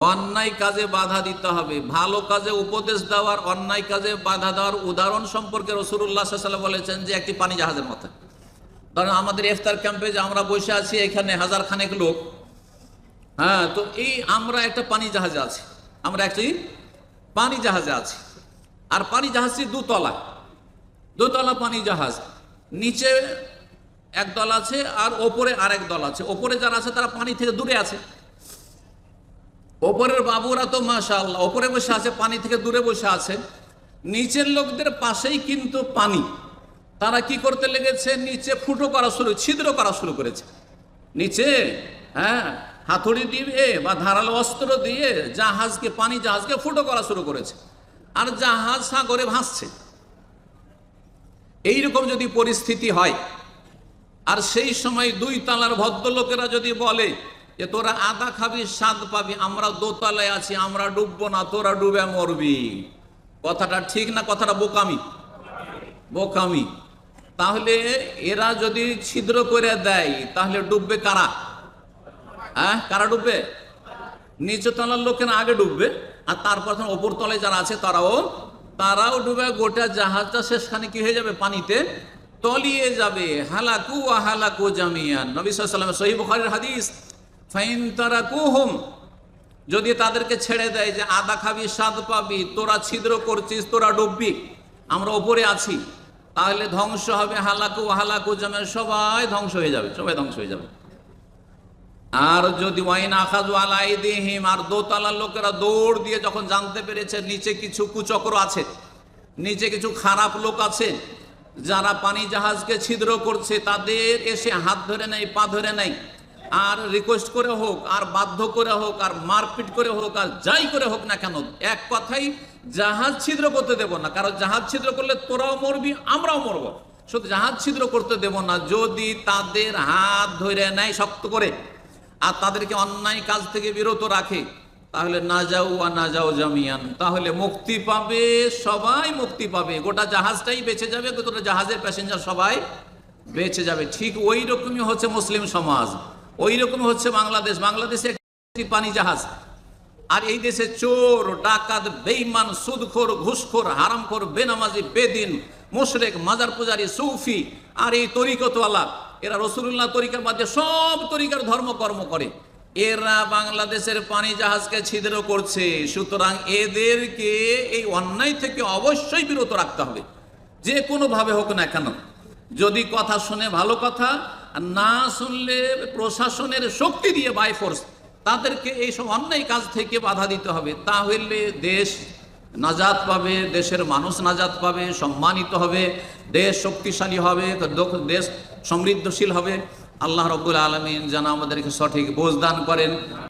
অন্যায় কাজে বাধা দিতে হবে। ভালো কাজে উপদেশ দেওয়ার, অন্যায় কাজে বাধা দেওয়ার উদাহরণ সম্পর্কে রসুল্লাহ বলেছেন যে একটি পানি জাহাজের মতো ধরেন আমাদের ইফতার ক্যাম্পে যে আমরা বসে আছি, এখানে হাজার খানেক লোক। হ্যাঁ তো এই আমরা একটা পানি জাহাজে আছি। আমরা একটি পানি জাহাজে আছি। আর পানি জাহাজটি দুতলা। দুতলা পানি জাহাজ। নিচে এক দল আছে আর ওপরে আরেক দল আছে। ওপরে যারা আছে তারা পানি থেকে দূরে আছে। ওপরের বাবুরা তো মাশাআল্লাহ, ওপরে বসে আছে, পানি থেকে দূরে বসে আছে। নিচের লোকদের পাশেই কিন্তু পানি। তারা কি করতে লেগেছে? নিচে ফুটো করা শুরু, ছিদ্র করা শুরু করেছে। নিচে হ্যাঁ হাতুড়ি দিয়ে বা ধারালো অস্ত্র দিয়ে জাহাজকে, পানি জাহাজকে ফুটো করা শুরু করেছে। আর জাহাজ সাগরে ভাসছে। এইরকম যদি পরিস্থিতি হয়, আর সেই সময় দুই তালার ভদ্রলোকেরা যদি বলে যে তোরা আদা খাবি, স্বাদ পাবি, আমরা দোতলায় আছি, আমরা ডুববো না, তোরা ডুবে মরবি। কথাটা ঠিক না কথাটা বোকামি? বোকামি। তাহলে এরা যদি ছিদ্র করে দেয়, তাহলে ডুববে কারা? হ্যাঁ কারা ডুববে? নিচু তলার লোকেরা আগে ডুববে, আর তারপর ওপর তলায় যারা আছে, তারাও তারাও ডুবে, গোটা জাহাজটা শেষখানে কি হয়ে যাবে? পানিতে তলিয়ে যাবে। হালাকু হালাকু জামিয়ান। নবী সাল্লাম সহি বুখারীর হাদিস। কুহুম যদি তাদেরকে ছেড়ে দেয় যে, আদা খাবি, স্বাদ পাবি, তোরা ছিদ্র করছিস, তোরা ডুববি, আমরা ওপরে আছি, তাহলে ধ্বংস হবে হালাকু হালাকু জামিয়ান সবাই ধ্বংস হয়ে যাবে, সবাই ধ্বংস হয়ে যাবে। আর যদি ওয়াইন আখাজু আলাই দিহিম আর দোতলার লোকেরা দৌড় দিয়ে যখন জানতে পেরেছে নিচে কিছু কুচক্র আছে, নিচে কিছু খারাপ লোক আছে, যারা পানি জাহাজকে ছিদ্র করছে, তাদের এসে হাত ধরে নেয়, পা ধরে নেয় আর রিকোয়েস্ট করে হোক, আর বাধ্য করে হোক, আর মারপিট করে হোক, আর যাই করে হোক না কেন, এক কথাই জাহাজ ছিদ্র করতে দেব না। কারণ জাহাজ ছিদ্র করলে তোরাও মরবি, আমরাও মরবো। শুধু জাহাজ ছিদ্র করতে দেব না, যদি তাদের হাত ধরে নেয় শক্ত করে, আর তাদেরকে অন্যায় কাজ থেকে বিরত রাখে, তাহলে না যাও আর না যাও জামিয়ান। তাহলে মুক্তি পাবে, সবাই মুক্তি পাবে। গোটা জাহাজটাই বেঁচে যাবে, গোটা জাহাজের প্যাসেঞ্জার সবাই বেঁচে যাবে। ঠিক ওই রকমই হচ্ছে মুসলিম সমাজ। ওই রকম হচ্ছে বাংলাদেশ। বাংলাদেশে একটি পানি জাহাজ। আর এই দেশে চোর, ডাকাত বেইমান সুদখোর, ঘুষখোর, হারামখোর, বেনামাজি, বেদিন, মুশরেক, মাজার পূজারি, সৌফি আর এই তরিকতওয়ালা। এরা রসুল্লাহ তরিকার মধ্যে সব তরিকার ধর্মকর্ম করে। এরা বাংলাদেশের পানি জাহাজকে ছিদ্র করছে। সুতরাং এদেরকে এই অন্যায় থেকে অবশ্যই বিরত রাখতে হবে। যে কোনোভাবে হোক না কেন। যদি কথা শুনে ভালো কথা না শুনলে প্রশাসনের শক্তি দিয়ে বাই ফোর্স তাদেরকে এইসব অন্যায় কাজ থেকে বাধা দিতে হবে। তাহলে দেশ নাজাত পাবে, দেশের মানুষ নাজাত পাবে, সম্মানিত হবে, দেশ শক্তিশালী হবে দেশ সমৃদ্ধশীল হবে। আল্লাহ রবুল আলমিন যেন আমাদেরকে সঠিক বোঝদান করেন।